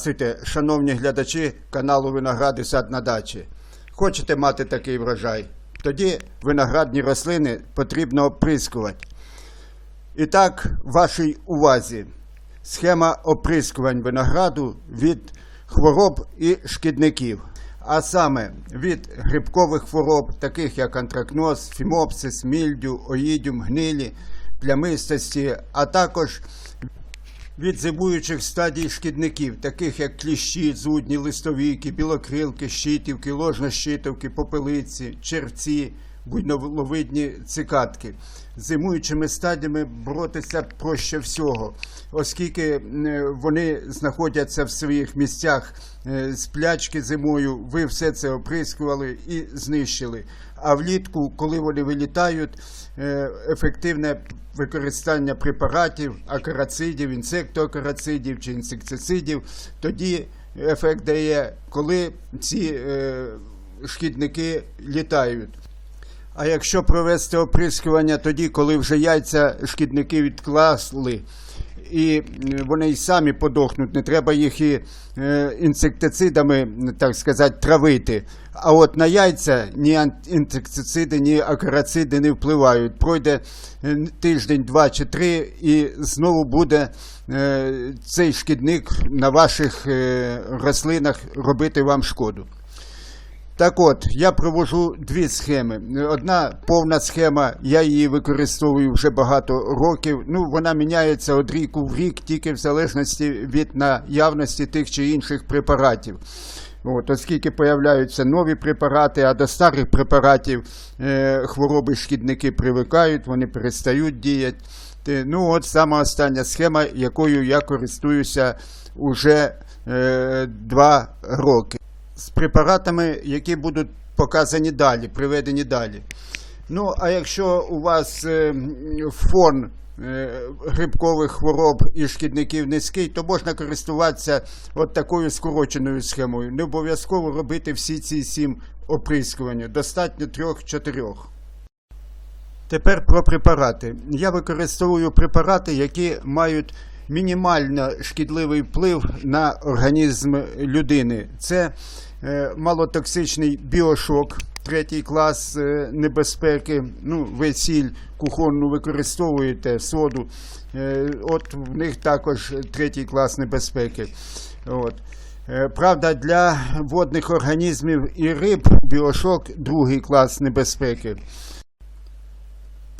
Здравствуйте, шановні глядачі каналу Виноград і сад на дачі. Хочете мати такий врожай? Тоді виноградні рослини потрібно оприскувати. І так, вашій увазі схема оприскувань винограду від хвороб і шкідників. А саме від грибкових хвороб, таких як антракноз, фімопсис, мільдю, оїдіум, гнилі, плямистості, а також від зимуючих стадій шкідників, таких як кліщі, зудні, листовіки, білокрилки, щитівки, ложнощитовки, попелиці, червці, буйновидні цикатки. З Зимуючими стадіями боротися проще всього, оскільки е, вони знаходяться в своїх місцях е, сплячки зимою, ви все це оприскували і знищили. А влітку, коли вони вилітають, е, ефективне використання препаратів, акарацидів, інсектоакарацидів чи інсектицидів, тоді ефект дає, коли ці шкідники літають. А якщо провести оприскування тоді, коли вже яйця шкідники відкласли, і е, вони й самі подохнуть, не треба їх і е, інсектицидами, так сказати, травити. А от на яйця ні інсектициди, ні акарациди не впливають. Пройде е, тиждень, два чи три, і знову буде цей шкідник на ваших рослинах робити вам шкоду. Так от, я провожу дві схеми. Одна повна схема, я її використовую вже багато років. Ну, вона міняється від ріку в рік, тільки в залежності від наявності тих чи інших препаратів. От, оскільки появляються нові препарати, а до старих препаратів е, хвороби шкідники привикають, вони перестають діяти. Ну, от сама остання схема, якою я користуюся уже е, два роки з препаратами, які будуть показані далі, приведені далі. Ну, а якщо у вас е, фон е, грибкових хвороб і шкідників низький, то можна користуватися от такою скороченою схемою. Не обов'язково робити всі ці сім оприскування. Достатньо трьох-чотирьох. Тепер про препарати. Я використовую препарати, які мають мінімально шкідливий вплив на організм людини. Це малотоксичний біошок, третій клас е, небезпеки. Ну, ви сіль кухонну використовуєте, соду. Е, от в них також третій клас небезпеки. От. Е, Правда, для водних організмів і риб біошок другий клас небезпеки.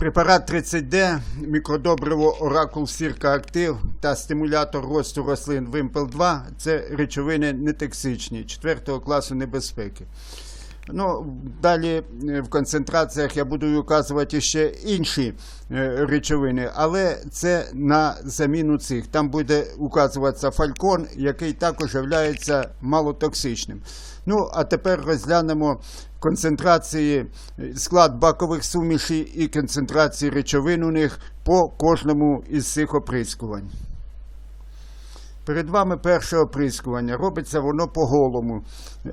Препарат 30D, мікродобриво Оракул Сірка Актив та стимулятор росту рослин Вимпел 2 це речовини нетоксичні 4 класу небезпеки. Ну, далі е, в концентраціях я буду указувати ще інші е, речовини, але це на заміну цих. Там буде указуватися фалькон, який також є малотоксичним. Ну, а тепер розглянемо концентрації, склад бакових сумішей і концентрації речовин у них по кожному із цих оприскувань. Перед вами перше оприскування. Робиться воно по голому.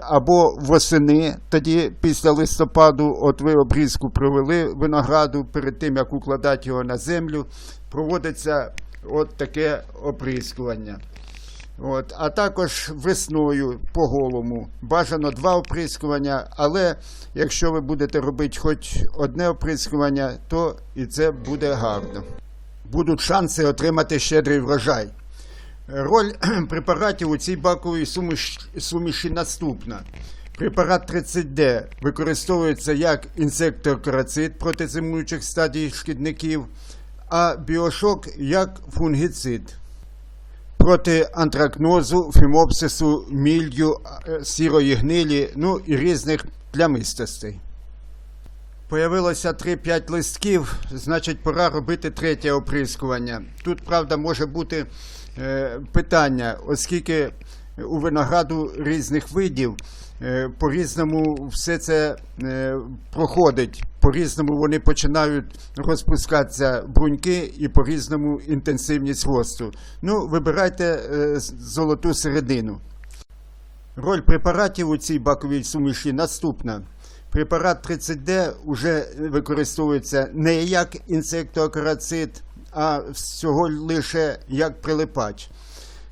Або восени, тоді після листопаду, от ви обрізку провели винограду, перед тим як укладати його на землю, проводиться от таке оприскування. От, а також весною по голому. Бажано два оприскування, але якщо ви будете робити хоч одне оприскування, то і це буде гарно. Будуть шанси отримати щедрий врожай. Роль препаратів у цій баковій суміш- суміші наступна. Препарат 30D використовується як інсектокарацид проти зимуючих стадій шкідників, а біошок як фунгіцид проти антракнозу, фімопсису, мільдю, е, сірої гнилі, ну і різних плямистостей. Появилося 3-5 листків, значить, пора робити третє оприскування. Тут, правда, може бути питання, оскільки у винограду різних видів е, по-різному все це е, проходить, по-різному вони починають розпускатися бруньки і по-різному інтенсивність росту. Ну, вибирайте е, золоту середину. Роль препаратів у цій баковій суміші наступна. Препарат 30D вже використовується не як інсектоакарацид, а всього лише як прилипач.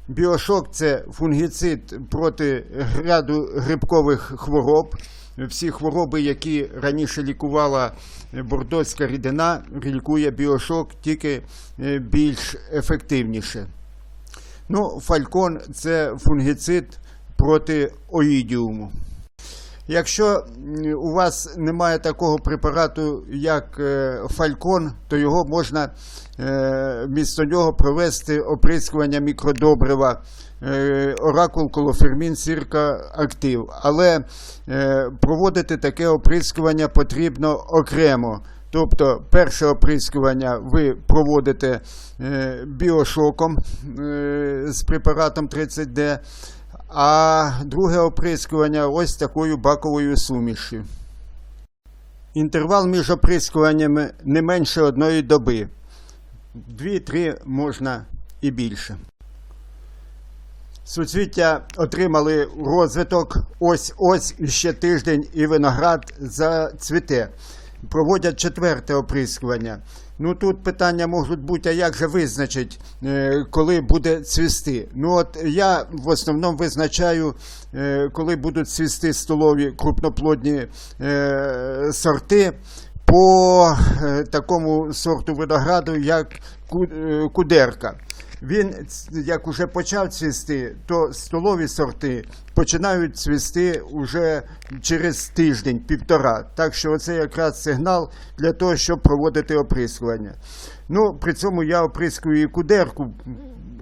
Біошок це фунгіцид проти ряду грибкових хвороб. Всі хвороби, які раніше лікувала бордоська рідина, лікує біошок тільки е, більш ефективніше. Ну, фалькон це фунгіцид проти оїдіуму. Якщо у вас немає такого препарату, як е, фалькон, то його можна е, вмісто нього провести оприскування мікродобрива е, оракул колофермін сірка актив. Але проводити таке оприскування потрібно окремо. Тобто, перше оприскування ви проводите біошоком з препаратом 30D, а друге оприскування ось такою баковою сумішю. Інтервал між оприскуваннями не менше одної доби. Дві-три можна і більше. Суцвіття отримали розвиток. Ось ось ще тиждень і виноград зацвіте. Проводять четверте оприскування. Ну тут питання можуть бути, а як же визначить, е, коли буде цвісти. Ну от я в основному визначаю, е, коли будуть цвісти столові крупноплодні е, сорти по такому сорту винограду, як ку- кудерка. Він, як уже почав цвісти, то столові сорти починають цвісти уже через тиждень, півтора. Так що це якраз сигнал для того, щоб проводити оприскування. Ну, при цьому я оприскую і кудерку,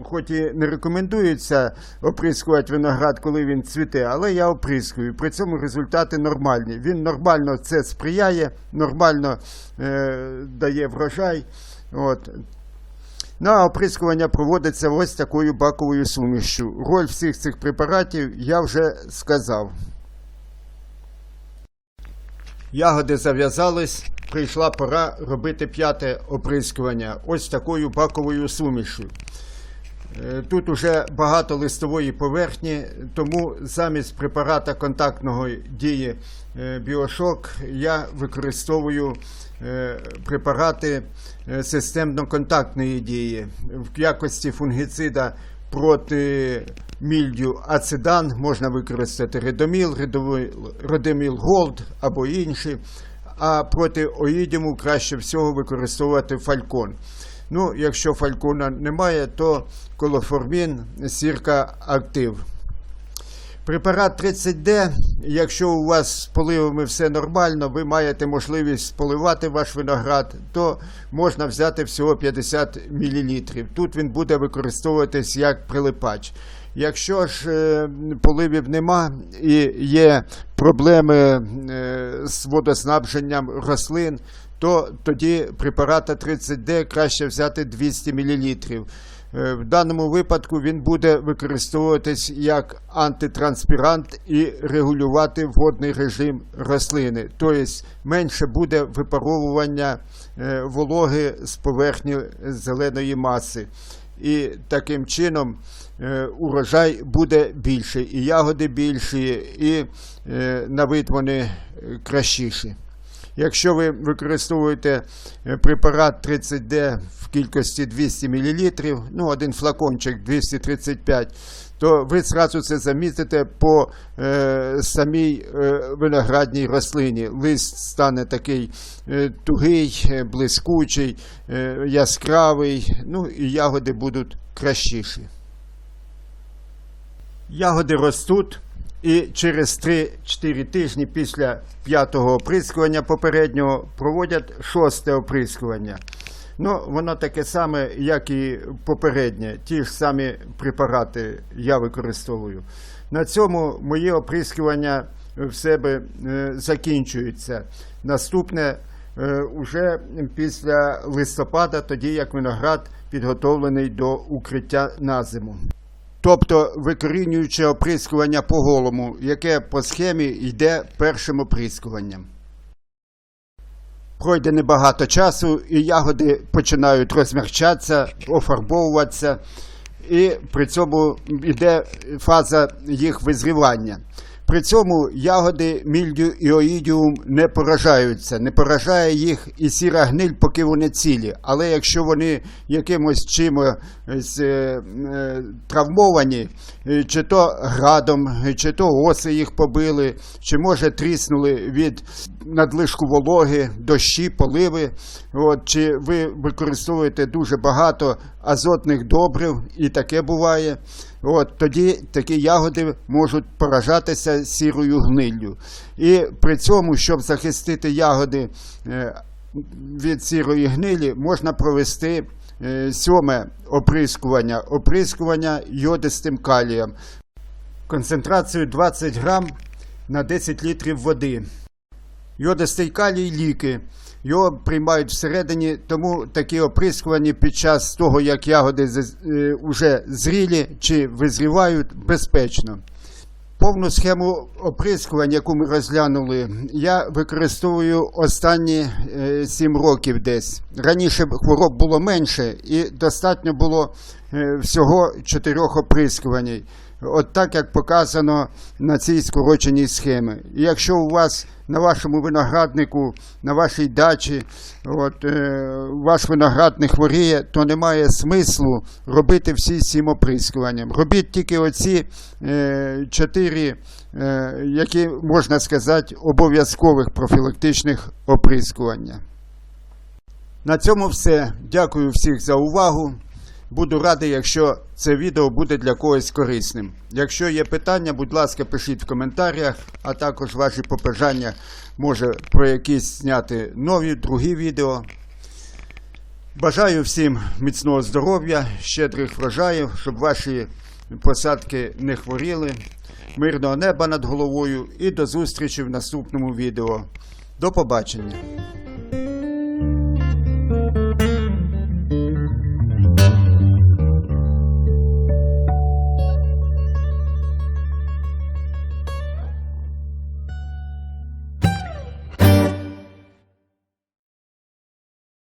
хоч і не рекомендується оприскувати виноград, коли він цвіте, але я оприскую. При цьому результати нормальні. Він нормально це сприяє, нормально е, дає врожай. От. Ну, а оприскування проводиться ось такою баковою сумішю. Роль всіх цих препаратів я вже сказав. Ягоди зав'язались, прийшла пора робити п'яте оприскування ось такою баковою сумішю. Е, Тут уже багато листової поверхні, тому замість препарата контактного дії е, Біошок я використовую е, препарати е, системно-контактної дії в якості фунгіцида проти мільдю ацидан можна використати редоміл, редоміл голд або інші. А проти оїдіму краще всього використовувати фалькон. Ну, якщо фалькона немає, то колоформін, сірка актив. Препарат 30D, якщо у вас з поливами все нормально, ви маєте можливість поливати ваш виноград, то можна взяти всього 50 мл. Тут він буде використовуватись як прилипач. Якщо ж е, поливів нема і є проблеми е, з водоснабженням рослин, то тоді препарата 30D краще взяти 200 мл. Е, В даному випадку він буде використовуватись як антитранспірант і регулювати водний режим рослини. Тобто менше буде випаровування е, вологи з поверхні зеленої маси. І таким чином е, урожай буде більший, і ягоди більші, і на вид вони кращіші. Якщо ви використовуєте е, препарат 30D в кількості 200 мл, ну один флакончик 235, то ви зразу це замітите по е, самій е, виноградній рослині. Лист стане такий е, тугий, е, блискучий, е, яскравий, ну і ягоди будуть кращіші. Ягоди ростуть і через 3-4 тижні після п'ятого оприскування попереднього проводять шосте оприскування. Ну, воно таке саме, як і попереднє. Ті ж самі препарати я використовую. На цьому моє оприскування в себе е, закінчується. Наступне е, уже після листопада, тоді як виноград підготовлений до укриття на зиму. Тобто викорінююче оприскування по голому, яке по схемі йде першим оприскуванням. Пройде небагато часу, і ягоди починають розмягчатися, офарбовуватися, і при цьому йде фаза їх визрівання. При цьому ягоди мільдю і оїдіум не поражаються, не поражає їх і сіра гниль, поки вони цілі. Але якщо вони якимось чимось е, е, травмовані, е, чи то градом, чи то оси їх побили, чи може тріснули від надлишку вологи, дощі, поливи, от, чи ви використовуєте дуже багато азотних добрив, і таке буває. От, тоді такі ягоди можуть поражатися сірою гниллю. І при цьому, щоб захистити ягоди е, від сірої гнилі, можна провести е, сьоме оприскування, оприскування йодистим калієм. Концентрацію 20 грам на 10 літрів води. Йодистий калій ліки. Його приймають всередині, тому такі оприскування під час того, як ягоди вже зрілі чи визрівають, безпечно. Повну схему оприскування, яку ми розглянули, я використовую останні 7 років десь. Раніше хвороб було менше і достатньо було е, всього 4 оприскувань. От так, як показано на цій скороченій схемі. І якщо у вас на вашому винограднику, на вашій дачі, от, е, ваш виноград не хворіє, то немає смислу робити всі сім оприскуванням. Робіть тільки оці е, чотири, е, які можна сказати, обов'язкових профілактичних оприскування. На цьому все. Дякую всіх за увагу. Буду радий, якщо це відео буде для когось корисним. Якщо є питання, будь ласка, пишіть в коментарях, а також ваші побажання може про якісь зняти нові, другі відео. Бажаю всім міцного здоров'я, щедрих врожаїв, щоб ваші посадки не хворіли, мирного неба над головою і до зустрічі в наступному відео. До побачення!